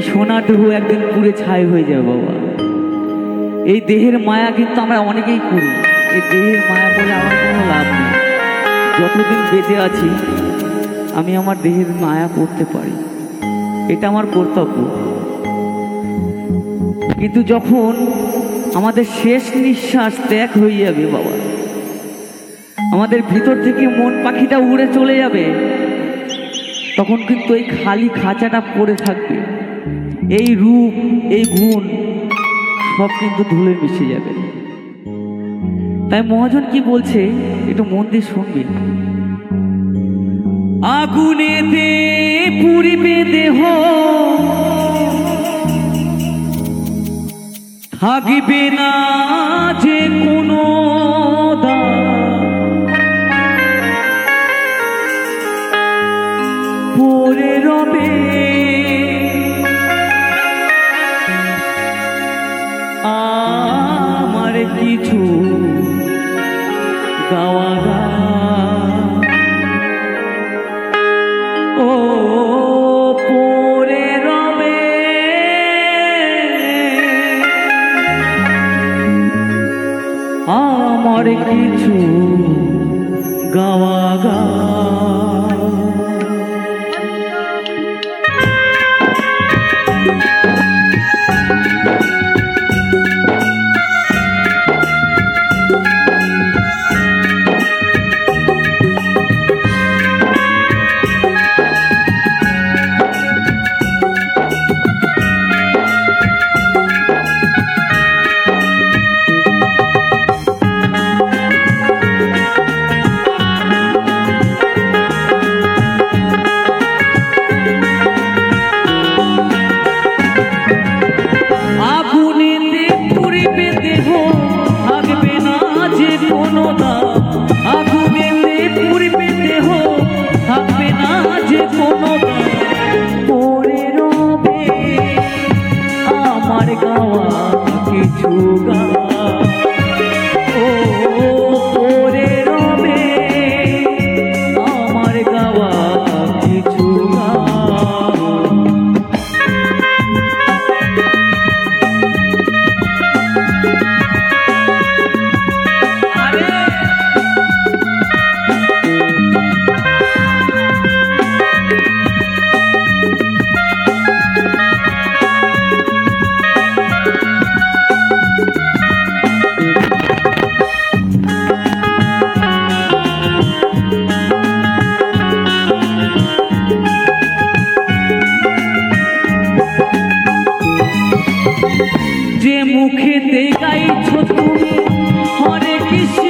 এই সোনাটুকু একদিন পুরে ছাই হয়ে যাবে বাবা। এই দেহের মায়া কিন্তু আমরা অনেকেই করি। এই দেহের মায়া বলে আমার কোনো লাভ নেই। যতদিন বেঁচে আছি, আমি আমার দেহের মায়া করতে পারি। এটা আমার কর্তব্য। কিন্তু যখন আমাদের শেষ নিঃশ্বাস ত্যাগ হয়ে যাবে বাবা, আমাদের ভিতর থেকে মন পাখিটা উড়ে চলে যাবে, তখন কিন্তু এই খালি খাঁচাটা পড়ে থাকবে। এই রূপ, এই গুণ সব কিন্তু ধুলে মিশে যাবে। তাই মহাজন কি বলছে, একটু মন দিয়ে শুনবে আগুনেতে পুরিবে দেহ, থাকিবে না যে গান। ও পড়ে রবে আমার কিছু গাওয়া গান। মুখেতে গাইছ তুমি হরে কৃষ্ণ।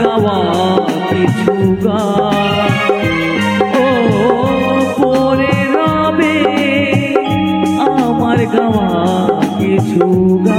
গাওয়া কিছু গা। ও পরে রবে আমার গাওয়া কিছু গা।